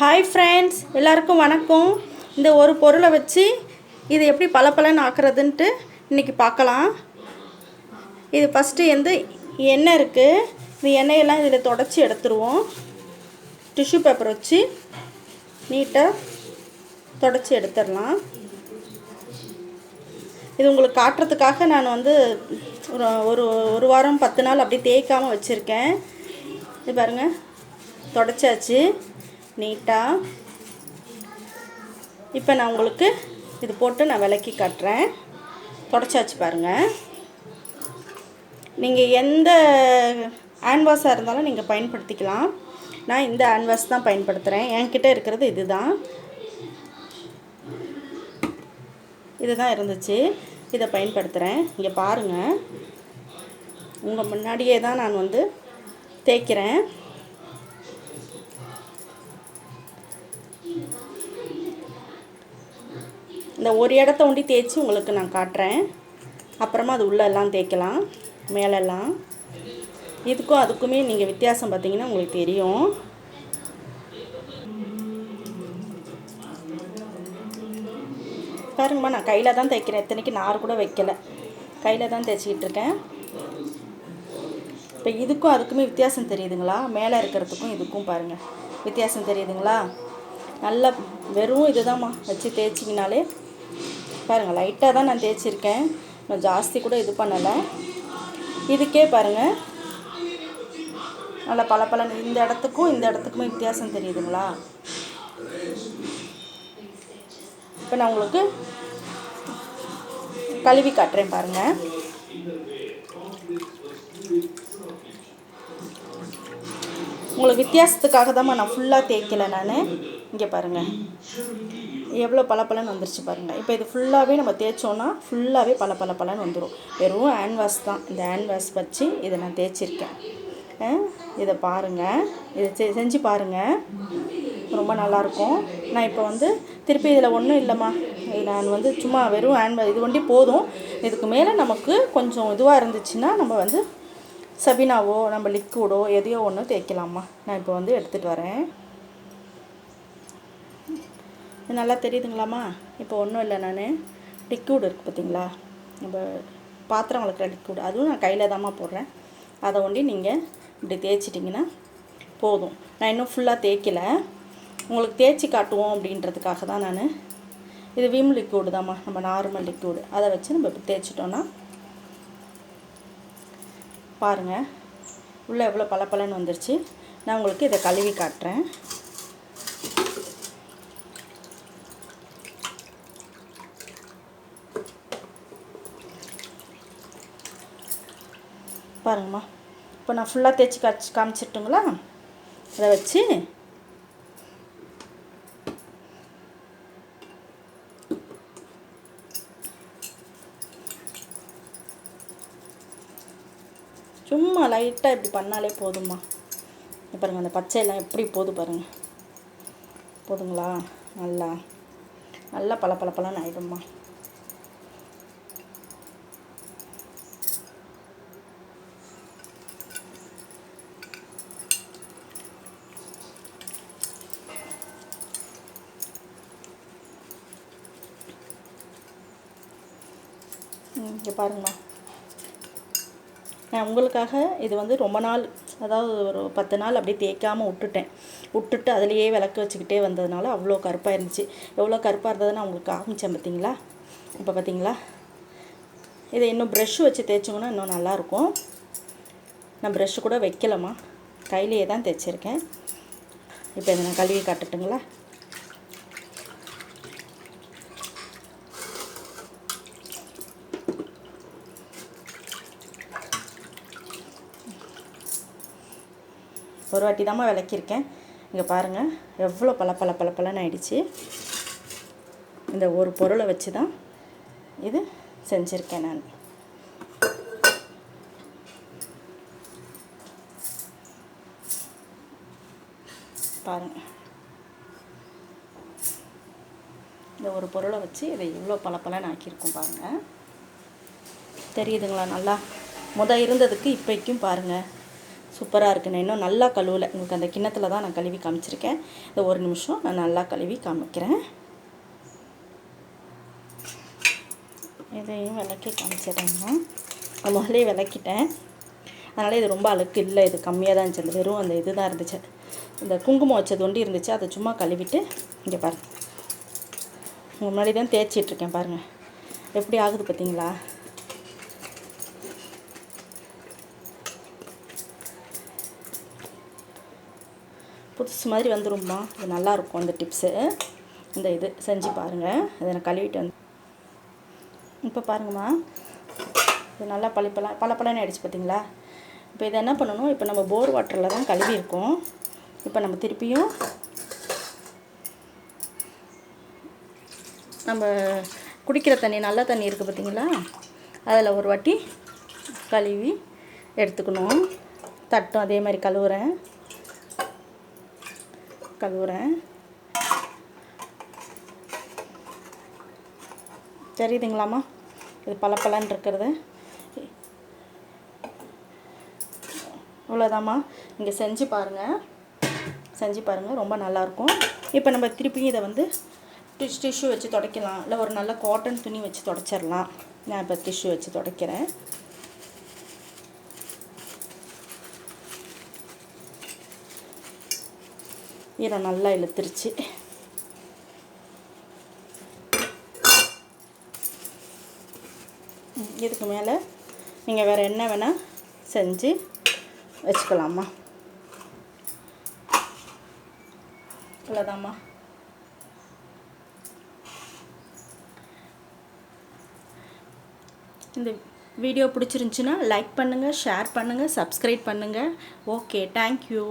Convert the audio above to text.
Hi friends எல்லாருக்கும் வணக்கம். இந்த ஒரு பொருளை வச்சு இது எப்படி பளபளன்னு ஆக்குறதுன்ட்டு இன்றைக்கி பார்க்கலாம். இது ஃபஸ்ட்டு வந்து எண்ணெய் இருக்குது இந்த எண்ணெயெல்லாம் இதில் தொடச்சி எடுத்துருவோம். டிஷ்யூ பேப்பர் வச்சு நீட்டாக தொடச்சி எடுத்துடலாம். இது உங்களுக்கு காட்டுறதுக்காக நான் வந்து ஒரு ஒரு ஒரு வாரம் பத்து நாள் அப்படியே தேய்க்காமல் வச்சுருக்கேன். இது பாருங்கள் தொடச்சாச்சு. நீட்டாக இப்போ நான் உங்களுக்கு இது போட்டு நான் விளக்கி காட்டுறேன். தொடச்சாச்சு பாருங்கள் நீங்கள் எந்த ஹேண்ட் வாஷாக இருந்தாலும் நீங்கள் பயன்படுத்திக்கலாம். நான் இந்த ஹேண்ட் வாஷ் தான் பயன்படுத்துகிறேன் என்கிட்ட இருக்கிறது இதுதான். இதுதான் இருந்துச்சு. இதை பயன்படுத்துகிறேன் இங்கே பாருங்கள் உங்கள் முன்னாடியே தான் நான் வந்து தேய்க்கிறேன். இந்த ஒரு இடத்த ஒண்டி தேய்ச்சி உங்களுக்கு நான் காட்டுறேன். அப்புறமா அது உள்ளெல்லாம் தேய்க்கலாம். மேலெல்லாம். இதுக்கும் அதுக்குமே நீங்கள் வித்தியாசம் பார்த்தீங்கன்னா உங்களுக்கு தெரியும். பாருங்கம்மா நான் கையில் தான் தைக்கிறேன் இத்தனைக்கு நார் கூட வைக்கல. கையில் தான் தைச்சிக்கிட்டு இருக்கேன். இப்போ இதுக்கும் அதுக்குமே வித்தியாசம் தெரியுதுங்களா? மேலே இருக்கிறதுக்கும் இதுக்கும் பாருங்கள் வித்தியாசம் தெரியுதுங்களா? நல்லா வெறும் இதுதாம்மா. வச்சு தேய்ச்சிங்கனாலே பாருங்கள் லைட்டாக தான் நான் தேய்ச்சிருக்கேன். இன்னும் ஜாஸ்தி கூட இது பண்ணலை. இதுக்கே பாருங்கள் நல்லா பல இந்த இடத்துக்கும் இந்த இடத்துக்குமே வித்தியாசம் தெரியுதுங்களா? இப்போ நான் உங்களுக்கு கழுவி காட்டுறேன் பாருங்கள் உங்களுக்கு வித்தியாசத்துக்காக தான் நான் ஃபுல்லாக தேய்க்கலை நான். இங்கே பாருங்கள் எவ்வளோ பளபளன்னு வந்துருச்சு பாருங்கள் இப்போ இது ஃபுல்லாகவே நம்ம தேய்ச்சோன்னா ஃபுல்லாகவே பல பளபளன்னு வந்துடும் வெறும் ஹேண்ட் வாஷ் தான். இந்த ஹேண்ட் வாஷ் வச்சு இதை நான் தேய்ச்சிருக்கேன். இதை பாருங்கள் இதை செ- செஞ்சு பாருங்கள் ரொம்ப நல்லாயிருக்கும். நான் இப்போ வந்து திருப்பி இதில் ஒன்றும் இல்லைம்மா. இது நான் வந்து சும்மா வெறும் ஹேண்ட் இது ஒண்டி போதும். இதுக்கு மேலே நமக்கு கொஞ்சம் இதுவாக இருந்துச்சுன்னா நம்ம வந்து சபினாவோ நம்ம லிக்விடோ எதையோ ஒன்று தேய்க்கலாமா நான் இப்போ வந்து எடுத்துகிட்டு வரேன். இது நல்லா தெரியுதுங்களாம்மா? இப்போ ஒன்றும் இல்லை நான். லிக்யூடு இருக்குது பார்த்தீங்களா? நம்ம பாத்திரம் வளர்க்குற லிக்யூடு அதுவும் நான் கையில் தாம்மா போடுறேன். அதை ஒண்டி நீங்கள் இப்படி தேய்ச்சிட்டிங்கன்னா போதும். நான் இன்னும் ஃபுல்லாக தேய்க்கல. உங்களுக்கு தேய்ச்சி காட்டுவோம் அப்படின்றதுக்காக தான் நான். இது விம் லிக்யூடு தாம்மா. நம்ம நார்மல் லிக்யூடு அதை வச்சு நம்ம இப்படி தேய்ச்சிட்டோன்னா பாருங்கள் உள்ளே எவ்வளோ பளபளன்னு வந்துருச்சு. நான் உங்களுக்கு இதை கழுவி காட்டுறேன். பாருங்கம்மா. இப்போ நான் ஃபுல்லாக தேய்ச்சி காய்ச்சி காமிச்சிட்டுங்களா? அதை வச்சு சும்மா லைட்டாக இப்படி பண்ணாலே போதும்மா. பாருங்கள் அந்த பச்சையெல்லாம் எப்படி போகுது பாருங்கள் போதுங்களா? நல்லா நல்லா பல பழப்பழம்னு பலன்னு இங்கே பாருங்கம்மா. நான் உங்களுக்காக இது வந்து ரொம்ப நாள் அதாவது ஒரு பத்து நாள் அப்படியே தேய்க்காமல் விட்டுட்டேன். விட்டுட்டு அதுலேயே விளக்கு வச்சுக்கிட்டே வந்ததுனால அவ்வளோ கருப்பாக இருந்துச்சு. எவ்வளோ கருப்பாக இருந்தது நான் உங்களுக்கு காமிச்சேன் பார்த்தீங்களா? இப்போ பார்த்தீங்களா? இதை இன்னும் ப்ரெஷ்ஷு வச்சு தேய்ச்சோங்கன்னா இன்னும் நல்லாயிருக்கும் நான் ப்ரெஷ்ஷு கூட வைக்கலம்மா. கையிலேயே தான் தைச்சிருக்கேன் இப்போ இதை நான் கழுவி காட்டட்டுங்களா? ஒரு வாட்டி தாம்மா விளக்கியிருக்கேன். இங்கே பாருங்கள் எவ்வளோ பல பல பல பலன்னு ஆயிடுச்சு. இந்த ஒரு பொருளை வச்சு தான் இது செஞ்சுருக்கேன் நான். பாருங்கள் இந்த ஒரு பொருளை வச்சு இதை இவ்வளோ பல ஆக்கியிருக்கோம் பாருங்கள் தெரியுதுங்களா நல்லா? முத இருந்ததுக்கு இப்போக்கும் பாருங்கள் சூப்பராக இருக்குது நான் இன்னும் நல்லா கழுவலை. உங்களுக்கு அந்த கிண்ணத்தில் தான் நான் கழுவி காமிச்சிருக்கேன். இந்த ஒரு நிமிஷம் நான் நல்லா கழுவி காமிக்கிறேன். இதையும் விளக்கி காமிச்சிடுறேன்னா நான். முதலே விளக்கிட்டேன். அதனால் இது ரொம்ப அழுக்கு இல்லை. இது கம்மியாக தான் இருந்துச்சு. வெறும் அந்த இது தான் இருந்துச்சு. இந்த குங்குமம் வச்சது ஒண்டி இருந்துச்சு. அதை சும்மா கழுவிட்டு இங்கே பாருங்கள் உங்கள் முன்னாடி தான் தேய்ச்சிட்ருக்கேன் பாருங்கள் எப்படி ஆகுது பார்த்தீங்களா? புதுசு மாதிரி வந்துரும்மா. இது நல்லாயிருக்கும் அந்த டிப்ஸு இந்த இது செஞ்சு பாருங்கள் இதை நான் கழுவிட்டு வந்து இப்போ பாருங்கம்மா. இது நல்லா பளிப்பெல்லாம் பளபளன்னு ஆகிடுச்சு பார்த்தீங்களா இப்போ இதை என்ன பண்ணணும்? இப்போ நம்ம போர் வாட்டரில் தான் கழுவி இருக்கோம் இப்போ நம்ம திருப்பியும் நம்ம குடிக்கிற தண்ணி நல்ல தண்ணி இருக்குது பார்த்தீங்களா அதில் ஒரு வாட்டி கழுவி எடுத்துக்கணும். தட்டும் அதே மாதிரி கழுவுறேன். கழுவுறேன். தெரியுதுங்களாம்மா? இது பளபளன்னு இருக்கிறது. இவ்வளோதாம்மா இங்கே செஞ்சு பாருங்கள் செஞ்சு பாருங்கள் ரொம்ப நல்லாயிருக்கும். இப்போ நம்ம திருப்பியும் இதை வந்து டிஷ் டிஷ்யூ வச்சு துடைக்கலாம். இல்லை ஒரு நல்ல காட்டன் துணி வச்சு துடைச்சிடலாம் நான் இப்போ டிஷ்யூ வச்சு துடைக்கிறேன். ஈரம் நல்லா இழுத்துருச்சு. இதுக்கு மேலே நீங்கள் வேறு என்ன வேணால் செஞ்சு வச்சுக்கலாம்மா. இவ்வளோதாம்மா இந்த வீடியோ பிடிச்சிருந்துச்சின்னா லைக் பண்ணுங்கள் ஷேர் பண்ணுங்கள் சப்ஸ்கிரைப் பண்ணுங்கள் ஓகே தேங்க்யூ